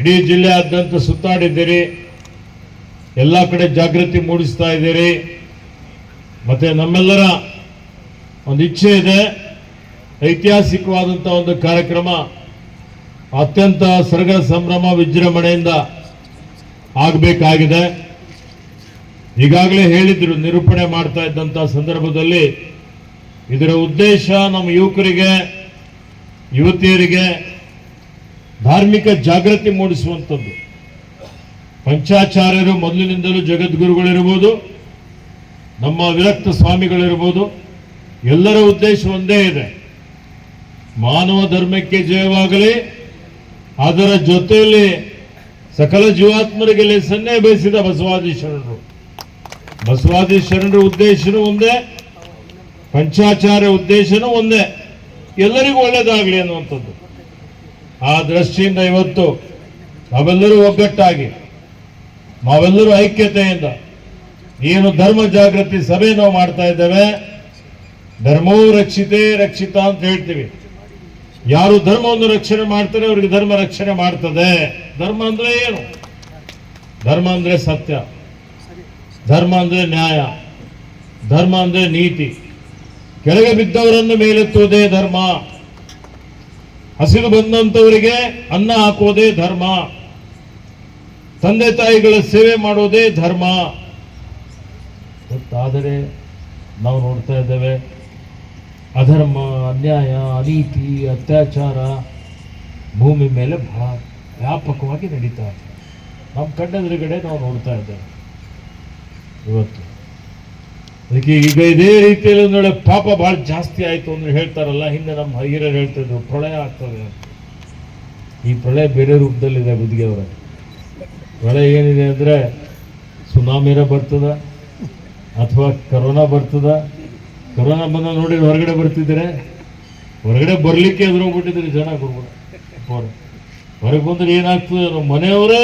ಇಡೀ ಜಿಲ್ಲೆಯಾದ್ಯಂತ ಸುತ್ತಾಡಿದ್ದೀರಿ. ಎಲ್ಲ ಕಡೆ ಜಾಗೃತಿ ಮೂಡಿಸ್ತಾ ಇದ್ದೀರಿ. ಮತ್ತೆ ನಮ್ಮೆಲ್ಲರ ಒಂದು ಇಚ್ಛೆ ಇದೆ ಐತಿಹಾಸಿಕವಾದಂಥ ಒಂದು ಕಾರ್ಯಕ್ರಮ, ಅತ್ಯಂತ ಸರಗರ ಸಂಭ್ರಮ, ವಿಜೃಂಭಣೆಯಿಂದ ಆಗಬೇಕಾಗಿದೆ. ಈಗಾಗಲೇ ಹೇಳಿದ್ರು ನಿರೂಪಣೆ ಮಾಡ್ತಾ ಇದ್ದಂಥ ಸಂದರ್ಭದಲ್ಲಿ ಇದರ ಉದ್ದೇಶ ನಮ್ಮ ಯುವಕರಿಗೆ, ಯುವತಿಯರಿಗೆ ಧಾರ್ಮಿಕ ಜಾಗೃತಿ ಮೂಡಿಸುವಂಥದ್ದು. ಪಂಚಾಚಾರ್ಯರು ಮೊದಲಿನಿಂದಲೂ ಜಗದ್ಗುರುಗಳಿರ್ಬೋದು, ನಮ್ಮ ವಿರಕ್ತ ಸ್ವಾಮಿಗಳಿರ್ಬೋದು, ಎಲ್ಲರ ಉದ್ದೇಶ ಒಂದೇ ಇದೆ. ಮಾನವ ಧರ್ಮಕ್ಕೆ ಜಯವಾಗಲಿ, ಅದರ ಜೊತೆಯಲ್ಲಿ ಸಕಲ ಜೀವಾತ್ಮರಿಗೆ ಲೇಸನ್ನೇ ಬಯಸಿದ ಬಸವಾದಿ ಶರಣರು. ಬಸವಾದಿ ಶರಣರ ಉದ್ದೇಶನೂ ಒಂದೇ, ಪಂಚಾಚಾರ್ಯ ಉದ್ದೇಶನೂ ಒಂದೇ. ಎಲ್ಲರಿಗೂ ಒಳ್ಳೇದಾಗಲಿ ಅನ್ನುವಂಥದ್ದು. ಆ ದೃಷ್ಟಿಯಿಂದ ಇವತ್ತು ನಾವೆಲ್ಲರೂ ಒಗ್ಗಟ್ಟಾಗಿ, ನಾವೆಲ್ಲರೂ ಐಕ್ಯತೆಯಿಂದ ಏನು ಧರ್ಮ ಜಾಗೃತಿ ಸಭೆ ನಾವು ಮಾಡ್ತಾ ಇದ್ದೇವೆ, ಧರ್ಮವೂ ರಕ್ಷಿತೇ ರಕ್ಷಿತ ಅಂತ ಹೇಳ್ತೀವಿ. ಯಾರು ಧರ್ಮವನ್ನು ರಕ್ಷಣೆ ಮಾಡ್ತಾರೆ, ಅವರಿಗೆ ಧರ್ಮ ರಕ್ಷಣೆ ಮಾಡ್ತದೆ. ಧರ್ಮ ಅಂದ್ರೆ ಏನು? ಧರ್ಮ ಅಂದ್ರೆ ಸತ್ಯ. ಧರ್ಮ ಅಂದರೆ ನ್ಯಾಯ, ಧರ್ಮ ಅಂದರೆ ನೀತಿ. ಕೆಳಗೆ ಬಿದ್ದವರನ್ನು ಮೇಲೆತ್ತುವುದೇ ಧರ್ಮ. ಹಸಿರು ಬಂದಂಥವರಿಗೆ ಅನ್ನ ಹಾಕೋದೇ ಧರ್ಮ. ತಂದೆ ತಾಯಿಗಳ ಸೇವೆ ಮಾಡೋದೇ ಧರ್ಮ. ಆದರೆ ನಾವು ನೋಡ್ತಾ ಇದ್ದೇವೆ, ಅಧರ್ಮ, ಅನ್ಯಾಯ, ಅನೀತಿ, ಅತ್ಯಾಚಾರ ಭೂಮಿ ಮೇಲೆ ಬಹಳ ವ್ಯಾಪಕವಾಗಿ ನಡೀತಾ ಇದೆ. ನಮ್ಮ ಕಣ್ಣೆದುರುಗಡೆ ನಾವು ನೋಡ್ತಾ ಇದ್ದೇವೆ. ಇವತ್ತು. ಅದಕ್ಕೆ ಈಗ ಇದೇ ರೀತಿಯಲ್ಲಿ ಒಂದೊಳ್ಳೆ ಪಾಪ ಬಹಳ ಜಾಸ್ತಿ ಆಯಿತು ಅಂದ್ರೆ ಹೇಳ್ತಾರಲ್ಲ, ಹಿಂದೆ ನಮ್ಮ ಹಿರಿಯರು ಹೇಳ್ತಿದ್ರು, ಪ್ರಳಯ ಆಗ್ತದೆ ಈ ಪ್ರಳಯ ಬೇರೆ ರೂಪದಲ್ಲಿದೆ ಬುದ್ಧಿಯವರ ಪ್ರಳಯ ಏನಿದೆ ಅಂದರೆ ಸುನಾಮಿರ ಬರ್ತದ, ಅಥವಾ ಕರೋನಾ ಬರ್ತದ. ಕರೋನಾ ಬಂದ ನೋಡಿ ಹೊರಗಡೆ ಬರ್ತಿದ್ರೆ, ಹೊರಗಡೆ ಬರಲಿಕ್ಕೆ ಎದುರೋಗ್ಬಿಟ್ಟಿದ್ರಿ ಜನ ಕೊಡ್ಬೋದು ಹೊರಗೆ ಬಂದ್ರೆ ಏನಾಗ್ತದೆ ಮನೆಯವರೇ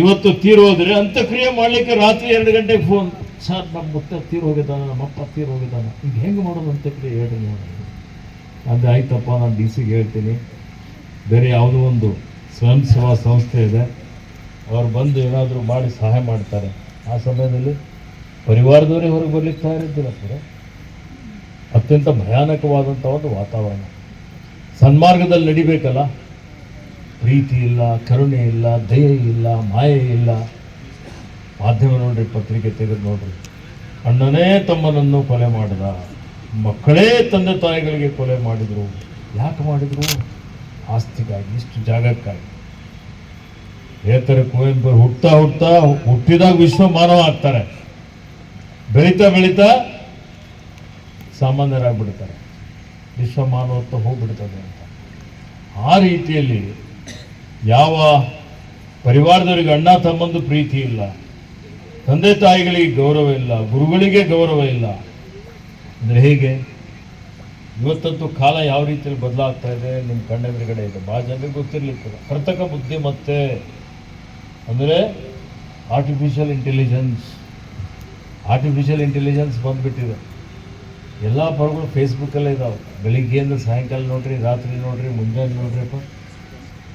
ಇವತ್ತು ತೀರ್ ಹೋದ್ರೆ ಅಂತ್ಯಕ್ರಿಯೆ ಮಾಡ್ಲಿಕ್ಕೆ ರಾತ್ರಿ ಎರಡು ಗಂಟೆಗೆ ಫೋನ್ ಸರ್ ನಮ್ಮ ಮುತ್ತ ತೀರ್ ನಮ್ಮ ಅಪ್ಪ ತೀರ್ ಈಗ ಹೆಂಗೆ ಮಾಡೋದು ಅಂತ್ಯಕ್ರಿಯೆ ಹೇಳ್ರಿ ನೋಡಿ ಅಂದ್ರೆ ಆಯ್ತಪ್ಪ, ನಾನು ಡಿ ಸಿಗೆ ಹೇಳ್ತೀನಿ. ಬೇರೆ ಯಾವುದೋ ಒಂದು ಸ್ವಯಂ ಸೇವಾ ಸಂಸ್ಥೆ ಇದೆ. ಅವ್ರು ಬಂದು ಏನಾದರೂ ಮಾಡಿ ಸಹಾಯ ಮಾಡ್ತಾರೆ. ಆ ಸಮಯದಲ್ಲಿ ಪರಿವಾರದವರೇ ಹೊರಗೆ ಬರಲಿಕ್ಕೆ ತಯಾರಿದ್ದಿಲ್ಲ ಸರ್? ಅತ್ಯಂತ ಭಯಾನಕವಾದಂಥ ಒಂದು ವಾತಾವರಣ. ಸನ್ಮಾರ್ಗದಲ್ಲಿ ನಡಿಬೇಕಲ್ಲ? ಪ್ರೀತಿ ಇಲ್ಲ, ಕರುಣೆ ಇಲ್ಲ, ದಯೆ ಇಲ್ಲ, ಮಾಯೆ ಇಲ್ಲ. ಮಾಧ್ಯಮ ನೋಡ್ರಿ, ಪತ್ರಿಕೆ ತೆಗೆದು ನೋಡ್ರಿ. ಅಣ್ಣನೇ ತಮ್ಮನನ್ನು ಕೊಲೆ ಮಾಡಿದ. ಮಕ್ಕಳೇ ತಂದೆ ತಾಯಿಗಳಿಗೆ ಕೊಲೆ ಮಾಡಿದ್ರು. ಯಾಕೆ ಮಾಡಿದ್ರು? ಆಸ್ತಿಗಾಗಿ, ಇಷ್ಟು ಜಾಗಕ್ಕಾಗಿ. ಹೇಳ್ತಾರೆ ಕುವೆಂಪು ಹುಟ್ತಾ ಹುಟ್ತಾ ಹುಟ್ಟಿದಾಗ ವಿಶ್ವ ಮಾನವ ಆಗ್ತಾರೆ. ಬೆಳೀತಾ ಬೆಳೀತಾ ಸಾಮಾನ್ಯರಾಗ್ಬಿಡ್ತಾರೆ. ವಿಶ್ವ ಮಾನವತ್ವ ಹೋಗ್ಬಿಡ್ತದೆ ಅಂತ. ಆ ರೀತಿಯಲ್ಲಿ ಯಾವ ಪರಿವಾರದವರಿಗೆ ಅಣ್ಣ ತಮ್ಮಂದು ಪ್ರೀತಿ ಇಲ್ಲ, ತಂದೆ ತಾಯಿಗಳಿಗೆ ಗೌರವ ಇಲ್ಲ, ಗುರುಗಳಿಗೆ ಗೌರವ ಇಲ್ಲ, ಅಂದರೆ ಹೇಗೆ? ಇವತ್ತಂತೂ ಕಾಲ ಯಾವ ರೀತಿಯಲ್ಲಿ ಬದಲಾಗ್ತಾ ಇದೆ? ನಿಮ್ಮ ಕಣ್ಣೆದುರುಗಡೆ ಇದೆ. ಭಾಳ ಜನರಿಗೆ ಗೊತ್ತಿರ್ಲಿಕ್ಕಿಲ್ಲ. ಕೃತಕ ಬುದ್ಧಿಮತ್ತೆ ಅಂದರೆ ಆರ್ಟಿಫಿಷಿಯಲ್ ಇಂಟೆಲಿಜೆನ್ಸ್ ಆರ್ಟಿಫಿಷಿಯಲ್ ಇಂಟೆಲಿಜೆನ್ಸ್ ಬಂದುಬಿಟ್ಟಿದೆ. ಎಲ್ಲ ಪರಗಳು ಫೇಸ್ಬುಕ್ಕಲ್ಲೇ ಇದಾವೆ. ಬೆಳಿಗ್ಗೆಯಿಂದ ಸಾಯಂಕಾಲ ನೋಡ್ರಿ, ರಾತ್ರಿ ನೋಡ್ರಿ, ಮುಂಜಾನೆ ನೋಡ್ರಿಪ್ಪ ಇಲ್ಲ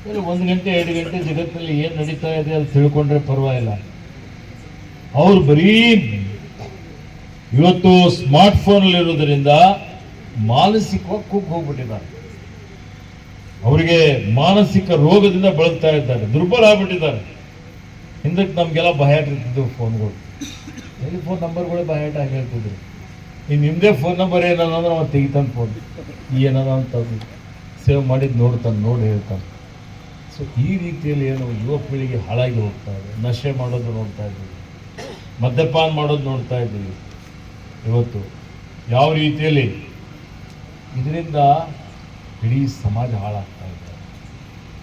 ಒಂದು ಗಂಟೆ, ಎರಡು ಗಂಟೆ ಜಗತ್ತಿನಲ್ಲಿ ಏನು ನಡೀತಾ ಇದೆ ಅದು ತಿಳ್ಕೊಂಡ್ರೆ ಪರವಾಗಿಲ್ಲ. ಅವ್ರು ಬರೀ ಇವತ್ತು ಸ್ಮಾರ್ಟ್ ಫೋನಲ್ಲಿರೋದ್ರಿಂದ ಮಾನಸಿಕವಾಗಿ ಕುಗ್ಗಿ ಹೋಗ್ಬಿಟ್ಟಿದ್ದಾರೆ. ಅವರಿಗೆ ಮಾನಸಿಕ ರೋಗದಿಂದ ಬಳಲ್ತಾ ಇದ್ದಾರೆ, ದುರ್ಬಲ ಆಗ್ಬಿಟ್ಟಿದ್ದಾರೆ. ಹಿಂದಕ್ಕೆ ನಮಗೆಲ್ಲ ಭಯ ಇರ್ತಿದ್ದವು ಫೋನ್ಗಳು. ಟೆಲಿಫೋನ್ ನಂಬರ್ಗಳೇ ಬಯಾಟ್ ಆಗಿ ಹೇಳ್ತಿದ್ರು ಇನ್ನು ನಿಮ್ಮದೇ ಫೋನ್ ನಂಬರ್ ಏನದ ಅಂದ್ರೆ ಅವ್ನು ತೆಗಿತಾನೆ ಫೋನ್. ಏನದ ಅಂತ ಸೇವ್ ಮಾಡಿದ್ದು ನೋಡ್ತಾನೆ, ನೋಡಿ ಹೇಳ್ತಾನೆ. ಸೊ ಈ ರೀತಿಯಲ್ಲಿ ಏನು ಯುವ ಪೀಳಿಗೆ ಹಾಳಾಗಿ ಹೋಗ್ತಾ ಇದೆ. ನಶೆ ಮಾಡೋದು ನೋಡ್ತಾ ಇದ್ದೀವಿ. ಮದ್ಯಪಾನ ಮಾಡೋದು ನೋಡ್ತಾ ಇದ್ದೀವಿ. ಇವತ್ತು ಯಾವ ರೀತಿಯಲ್ಲಿ ಇದರಿಂದ ಇಡೀ ಸಮಾಜ ಹಾಳಾಗ್ತಾ ಇದೆ.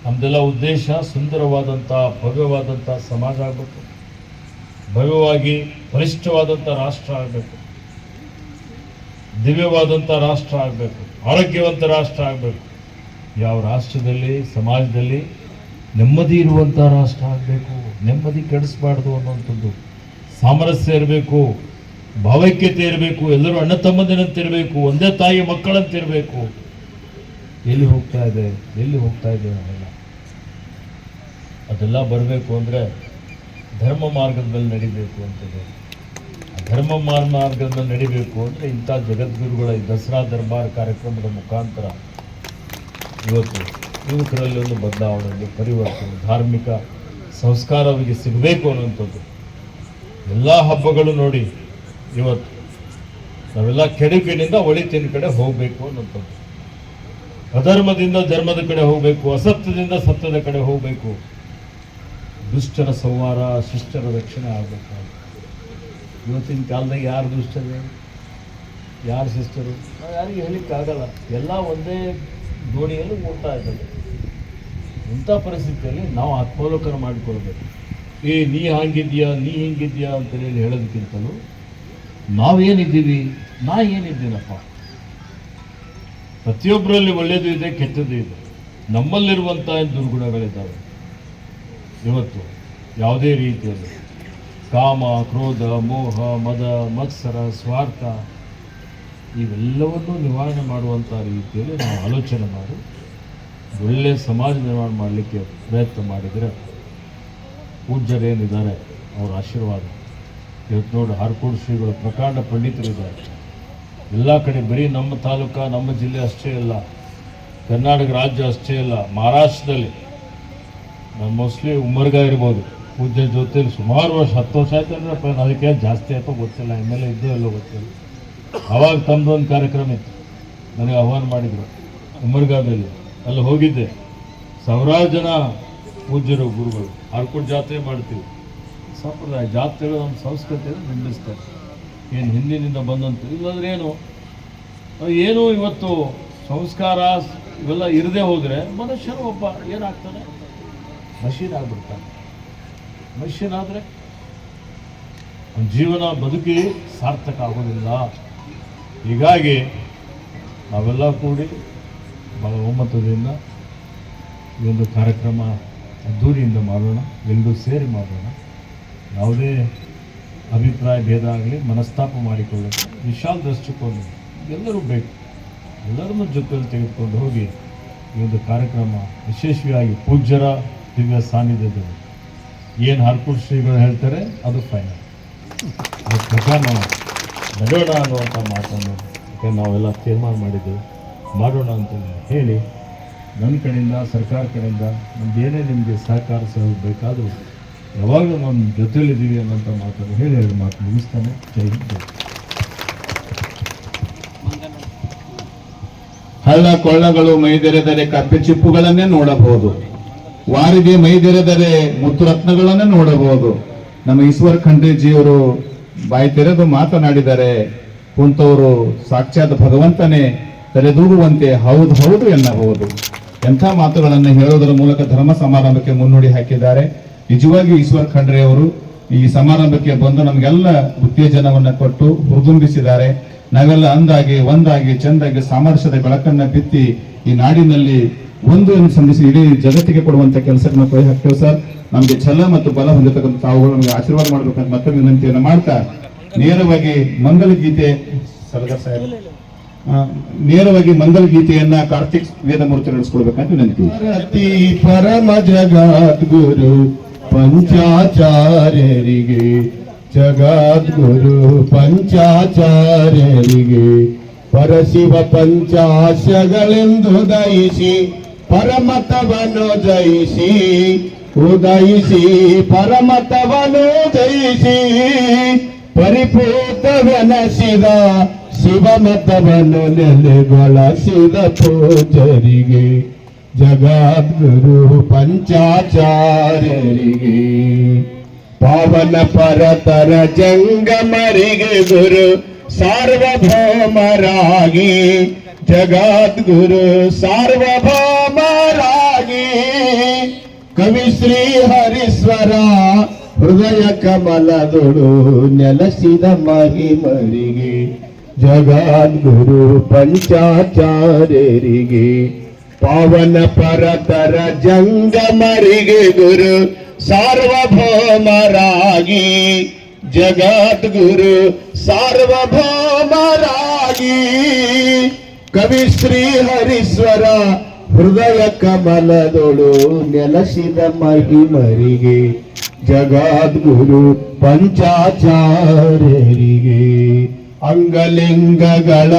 ನಮ್ಮದೆಲ್ಲ ಉದ್ದೇಶ ಸುಂದರವಾದಂಥ, ಭವ್ಯವಾದಂಥ ಸಮಾಜ ಆಗಬೇಕು. ಭವ್ಯವಾಗಿ ಬಲಿಷ್ಠವಾದಂಥ ರಾಷ್ಟ್ರ ಆಗಬೇಕು. ದಿವ್ಯವಾದಂಥ ರಾಷ್ಟ್ರ ಆಗಬೇಕು. ಆರೋಗ್ಯವಂತ ರಾಷ್ಟ್ರ ಆಗಬೇಕು. ಯಾವ ರಾಷ್ಟ್ರದಲ್ಲಿ, ಸಮಾಜದಲ್ಲಿ ನೆಮ್ಮದಿ ಇರುವಂಥ ರಾಷ್ಟ್ರ ಆಗಬೇಕು, ನೆಮ್ಮದಿ ಕೆಡಿಸ್ಬಾರ್ದು ಅನ್ನುವಂಥದ್ದು. ಸಾಮರಸ್ಯ ಇರಬೇಕು, ಭಾವೈಕ್ಯತೆ ಇರಬೇಕು, ಎಲ್ಲರೂ ಅಣ್ಣ ತಮ್ಮಂದಿನಂತಿರಬೇಕು ಒಂದೇ ತಾಯಿ ಮಕ್ಕಳಂತಿರಬೇಕು. ಎಲ್ಲಿ ಹೋಗ್ತಾ ಇದೆ, ಎಲ್ಲಿ ಹೋಗ್ತಾ ಇದೆ ನಾವೆಲ್ಲ ಅದೆಲ್ಲ ಬರಬೇಕು ಅಂದರೆ ಧರ್ಮ ಮಾರ್ಗದ ಮೇಲೆ ನಡಿಬೇಕು ಅಂತಿದೆ. ಧರ್ಮ ಮಾರ್ಗದ ಮೇಲೆ ನಡಿಬೇಕು ಅಂದರೆ ಇಂಥ ಜಗದ್ಗುರುಗಳ ದಸರಾ ದರ್ಬಾರ್ ಕಾರ್ಯಕ್ರಮದ ಮುಖಾಂತರ. ಇವತ್ತು ಯುವಕರಲ್ಲಿ ಒಂದು ಬದಲಾವಣೆ ಪರಿವರ್ತನೆ, ಧಾರ್ಮಿಕ ಸಂಸ್ಕಾರ ಅವರಿಗೆ ಸಿಗಬೇಕು ಅನ್ನುವಂಥದ್ದು. ಎಲ್ಲ ಹಬ್ಬಗಳು ನೋಡಿ, ಇವತ್ತು ನಾವೆಲ್ಲ ಕೆಡುಕಿನಿಂದ ಒಳಿತಿನ ಕಡೆ ಹೋಗಬೇಕು ಅನ್ನುವಂಥದ್ದು. ಅಧರ್ಮದಿಂದ ಧರ್ಮದ ಕಡೆ ಹೋಗಬೇಕು, ಅಸತ್ಯದಿಂದ ಸತ್ಯದ ಕಡೆ ಹೋಗಬೇಕು. ದುಷ್ಟರ ಸಂವಾರ ಶಿಷ್ಟರ ರಕ್ಷಣೆ ಆಗಬೇಕು. ಇವತ್ತಿನ ಕಾಲದಾಗ ಯಾರು ದುಷ್ಟರು? ಯಾರು ಶಿಷ್ಟರು? ನಾವು ಯಾರಿಗೆ ಹೇಳಿಕ್ಕಾಗಲ್ಲ ಎಲ್ಲ ಒಂದೇ ದೋಣಿಯಲ್ಲಿ ಓಡ್ತಾ ಇದ್ದಾರೆ. ಇಂಥ ಪರಿಸ್ಥಿತಿಯಲ್ಲಿ ನಾವು ಆತ್ಮಾವಲೋಕನ ಮಾಡಿಕೊಳ್ಬೇಕು. ಏ, ನೀ ಹಾಗಿದ್ಯಾ, ನೀ ಹಿಂಗಿದ್ಯಾ ಅಂತ ಹೇಳಿ ಹೇಳೋದಕ್ಕಿಂತಲೂ ನಾವೇನಿದ್ದೀವಿ ನಾ ಏನಿದ್ದೀನಪ್ಪ? ಪ್ರತಿಯೊಬ್ಬರಲ್ಲಿ ಒಳ್ಳೆಯದು ಇದೆ, ಕೆಟ್ಟದ್ದು ಇದೆ. ನಮ್ಮಲ್ಲಿರುವಂಥ ದುರ್ಗುಣಗಳಿದ್ದಾವೆ. ಇವತ್ತು ಯಾವುದೇ ರೀತಿಯಲ್ಲಿ ಕಾಮ, ಕ್ರೋಧ, ಮೋಹ, ಮದ, ಮತ್ಸರ, ಸ್ವಾರ್ಥ, ಇವೆಲ್ಲವನ್ನೂ ನಿವಾರಣೆ ಮಾಡುವಂಥ ರೀತಿಯಲ್ಲಿ ನಾವು ಆಲೋಚನೆ ಮಾಡಿ ಒಳ್ಳೆಯ ಸಮಾಜ ನಿರ್ಮಾಣ ಮಾಡಲಿಕ್ಕೆ ಪ್ರಯತ್ನ ಮಾಡಿದರೆ ಪೂಜ್ಯರೇನಿದ್ದಾರೆ ಅವರ ಆಶೀರ್ವಾದ. ಇವತ್ತು ನೋಡಿ ಹಾರ್ಕೋಡ್ ಶ್ರೀಗಳು ಪ್ರಕಾಂಡ ಪಂಡಿತರಿದ್ದಾರೆ. ಎಲ್ಲ ಕಡೆ ಬರೀ ನಮ್ಮ ತಾಲೂಕು, ನಮ್ಮ ಜಿಲ್ಲೆ ಅಷ್ಟೇ ಇಲ್ಲ ಕರ್ನಾಟಕ ರಾಜ್ಯ ಅಷ್ಟೇ ಇಲ್ಲ ಮಹಾರಾಷ್ಟ್ರದಲ್ಲಿ. ನಾನು ಮೋಸ್ಟ್ಲಿ ಉಮ್ಮರ್ಗ ಇರ್ಬೋದು. ಪೂಜ್ಯ ಜೊತೆಲಿ ಸುಮಾರು ವರ್ಷ, ಹತ್ತು ವರ್ಷ ಆಯ್ತು ಅಂದರೆ ಅದಕ್ಕೆ ಜಾಸ್ತಿ ಆಯ್ತೋ ಗೊತ್ತಿಲ್ಲ ಎಂ ಎಲ್ ಎ ಇದ್ದೋ ಎಲ್ಲೋ ಗೊತ್ತಿಲ್ಲ. ಅವಾಗ ತಮ್ಮದೊಂದು ಕಾರ್ಯಕ್ರಮ ಇತ್ತು. ನನಗೆ ಆಹ್ವಾನ ಮಾಡಿದರು. ಉಮ್ಮರ್ಗಾದಲ್ಲಿ. ಅಲ್ಲಿ ಹೋಗಿದ್ದೆ. ಸಾವಿರಾರು ಜನ ಪೂಜ್ಯರು ಗುರುಗಳು. ಆರ್ಕೋಟ್ ಜಾತ್ರೆ ಮಾಡ್ತೀವಿ. ಸಂಪ್ರದಾಯ ಜಾತ್ರೆಗಳು ನಮ್ಮ ಸಂಸ್ಕೃತಿಯನ್ನು ಬಿಂಬಿಸ್ತಾರೆ ಏನು ಹಿಂದಿನಿಂದ ಬಂದಂತ. ಇಲ್ಲಾಂದ್ರೆ ಏನು? ಏನು ಇವತ್ತು ಸಂಸ್ಕಾರ ಇವೆಲ್ಲ ಇರದೇ ಹೋದರೆ ಮನುಷ್ಯನು ಒಬ್ಬ ಏನಾಗ್ತಾನೆ? ಮಷೀನ್ ಆಗ್ಬಿಡ್ತಾನೆ. ಮಷೀನ್ ಆದರೆ ಜೀವನ ಬದುಕಿ ಸಾರ್ಥಕ ಆಗೋದಿಲ್ಲ. ಹೀಗಾಗಿ ನಾವೆಲ್ಲ ಕೂಡಿ ಬಹಳ ಒಮ್ಮತದಿಂದ ಈ ಒಂದು ಕಾರ್ಯಕ್ರಮ ಅದ್ದೂರಿಯಿಂದ ಮಾಡೋಣ, ಎಲ್ಲರೂ ಸೇರಿ ಮಾಡೋಣ. ಯಾವುದೇ ಅಭಿಪ್ರಾಯ, ಭೇದ ಆಗಲಿ, ಮನಸ್ತಾಪ ಮಾಡಿಕೊಳ್ಳೋದು ವಿಶಾಲ ದೃಷ್ಟಿಕೋನ ಎಲ್ಲರೂ ಬೇಕು. ಎಲ್ಲರನ್ನೂ ಜೊತೆಯಲ್ಲಿ ತೆಗೆದುಕೊಂಡು ಹೋಗಿ ಈ ಒಂದು ಕಾರ್ಯಕ್ರಮ ಯಶಸ್ವಿಯಾಗಿ ಪೂಜ್ಯರ ದಿವ್ಯ ಸಾನ್ನಿಧ್ಯದಲ್ಲಿ. ಏನು ಹರ್ಕುಡ್ ಶ್ರೀಗಳು ಹೇಳ್ತಾರೆ, ಅದು ಫೈನಲ್ ಅದು ಪ್ರಕಾರ ನಾವು ನಡೆಯೋಣ ಅನ್ನುವಂಥ ಮಾತನ್ನು ಯಾಕೆ ನಾವೆಲ್ಲ ತೀರ್ಮಾನ ಮಾಡಿದ್ದೇವೆ. ಮಾಡೋಣ ಅಂತ ಹೇಳಿ ನನ್ನ ಕಡೆಯಿಂದ, ಸರ್ಕಾರ ಕಡೆಯಿಂದ ನಮ್ದೇನೇ ನಿಮಗೆ ಸಹಕಾರ ಸಹ ಬೇಕಾದರೂ ಯಾವಾಗಲೂ ನಿಮ್ಮ ಜೊತೆಯಲ್ಲಿದ್ದೀವಿ ಅನ್ನೋಂಥ ಮಾತನ್ನು ಹೇಳಿ ಹೇಳಿ ಮಾತು ಮುಗಿಸ್ತಾನೆ. ಜೈ ಹಿಂದ್. ಹಳ್ಳ ಕೊಳ್ಳಗಳು ಮೈದೆರೆದರೆ ಕಪ್ಪೆ ಚಿಪ್ಪುಗಳನ್ನೇ ನೋಡಬಹುದು. ವಾರಿಗೆ ಮೈದೆರೆದರೆ ಮುತ್ತುರತ್ನಗಳನ್ನೇ ನೋಡಬಹುದು. ನಮ್ಮ ಈಶ್ವರ್ ಖಂಡ್ರೆಜಿಯವರು ಬಾಯಿ ತೆರೆದು ಮಾತನಾಡಿದರೆ ಕುಂತವರು ಸಾಕ್ಷಾತ್ ಭಗವಂತನೇ ತೆರೆದೂಗುವಂತೆ ಹೌದು ಹೌದು ಎನ್ನಬಹುದು. ಎಂಥ ಮಾತುಗಳನ್ನು ಹೇಳೋದರ ಮೂಲಕ ಧರ್ಮ ಸಮಾರಂಭಕ್ಕೆ ಮುನ್ನುಡಿ ಹಾಕಿದ್ದಾರೆ. ನಿಜವಾಗಿಯೂ ಈಶ್ವರ್ ಖಂಡ್ರೆ ಅವರು ಈ ಸಮಾರಂಭಕ್ಕೆ ಬಂದು ನಮಗೆಲ್ಲ ಉತ್ತೇಜನವನ್ನು ಕೊಟ್ಟು ಹುರಿದುಂಬಿಸಿದ್ದಾರೆ. ನಾವೆಲ್ಲ ಅಂದಾಗಿ, ಒಂದಾಗಿ, ಚಂದಾಗಿ, ಸಾಮರಸ್ಯದ ಬೆಳಕನ್ನ ಬಿತ್ತಿ ಈ ನಾಡಿನಲ್ಲಿ ಒಂದು ಸಂಧಿಸಿ ಇಡೀ ಜಗತ್ತಿಗೆ ಕೊಡುವಂತ ಕೆಲಸಕ್ಕೆ ಕೈ ಹಾಕ್ತೇವೆ ಸರ್. ನಮಗೆ ಛಲ ಮತ್ತು ಬಲ ಹೊಂದಿರತಕ್ಕಂಥ ತಾವುಗಳು ನಮಗೆ ಆಶೀರ್ವಾದ ಮಾಡಬೇಕಂತ ಮತ್ತೊಮ್ಮೆ ವಿನಂತಿಯನ್ನು ಮಾಡ್ತಾ ನೇರವಾಗಿ ಮಂಗಲ ಗೀತೆ ಸರ್ದಾರ್ ಸಾಹೇಬ್. ನೇರವಾಗಿ ಮಂಗಲ ಗೀತೆಯನ್ನ ಕಾರ್ತಿಕ್ ವೇದಮೂರ್ತಿ ನಡೆಸ್ಕೊಳ್ಬೇಕಂತ ವಿನಂತಿ. ಭಾರತಿ ಪರಮ ಜಗದ್ಗುರು ಪಂಚಾಚಾರ್ಯರಿಗೆ ಜಗದ್ಗುರು ಪಂಚಾಚಾರ್ಯರಿಗೆ, ಪರಶಿವ ಪಂಚಾಶಗಳೆಂದು ದಯಿಸಿ ಪರಮತವನು ಜಯಿಸಿ, ಉದಯಿಸಿ ಪರಮತವನು ಜಯಿಸಿ ಪರಿಪೂತವೆನಸಿದ ಶಿವಮತವನ್ನು ನೆಲೆಗೊಳಿಸಿದ ಪೂಜರಿಗೆ, ಜಗದ್ಗುರು ಪಂಚಾಚಾರ್ಯರಿಗೆ. ಪಾವನ ಪರತರ ಜಂಗಮರಿಗೆ ಗುರು ಸಾರ್ವಭೌಮರಾಗಿ, ಜಗದ್ಗುರು ಸಾರ್ವಭೌಮರಾಗಿ. ಕವಿ ಶ್ರೀ ಹರೀಶ್ವರ ಹೃದಯ ಕಮಲದೊಳು ನೆಲೆಸಿದ ಮಹಿಮರಿಗೆ ಜಗದ್ಗುರು ಪಂಚಾಚಾರ್ಯರಿಗೆ ಪಾವನ ಪರತರ ಜಂಗಮರಿಗೆ ಗುರು ಸಾರ್ವಭೌಮರಾಗಿ ಜಗದ್ಗುರು ಸಾರ್ವಭೌಮರಾಗಿ ಕವಿ ಶ್ರೀ ಹರೀಶ್ವರ ಹೃದಯ ಕಮಲದೊಳು ನೆಲೆಸಿದ ಮಹಿಮರಿಗೆ ಜಗದ್ಗುರು ಪಂಚಾಚಾರ್ಯರಿಗೆ ಅಂಗಲಿಂಗಗಳ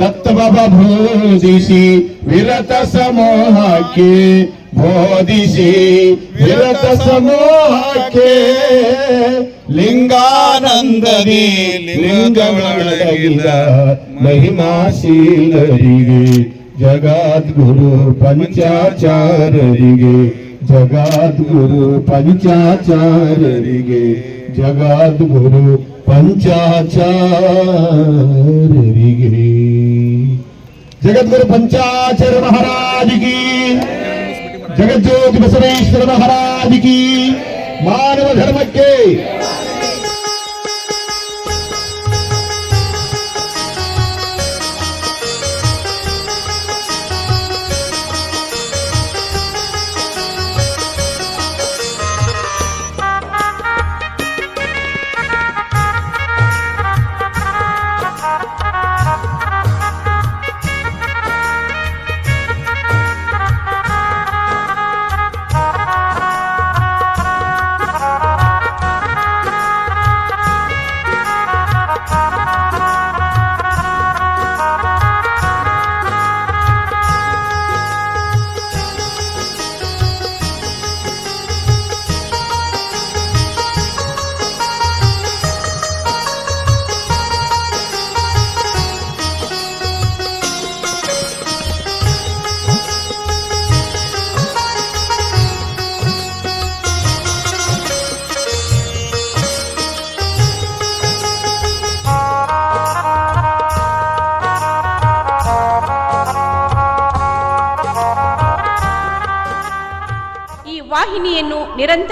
ತತ್ವ ಬೋಧಿಸಿ ವಿರತ ಸಮೂಹಕ್ಕೆ ಬೋಧಿಸಿ ವಿರತ ಸಮೂಹಕ್ಕೆ ಲಿಂಗಾನಂದದಿ ಲಿಂಗಗಳಡಗಿದ ಮಹಿಮಾಶೀಲರಿಗೆ, ಜಗದ್ಗುರು ಪಂಚಾಚಾರರಿಗೆ ಜಗದ್ಗುರು ಪಂಚಾಚಾರರಿಗೆ, ಜಗದ್ಗುರು ಪಂಚಾಚಾರ್ಯರಿಗೆ ಜಗದ್ಗುರು ಪಂಚಾಚಾರ್ಯ ಮಹಾರಾಜ್ ಕಿ ಜಗಜ್ಯೋತಿ ಬಸವೇಶ್ವರ ಮಹಾರಾಜ್ ಕಿ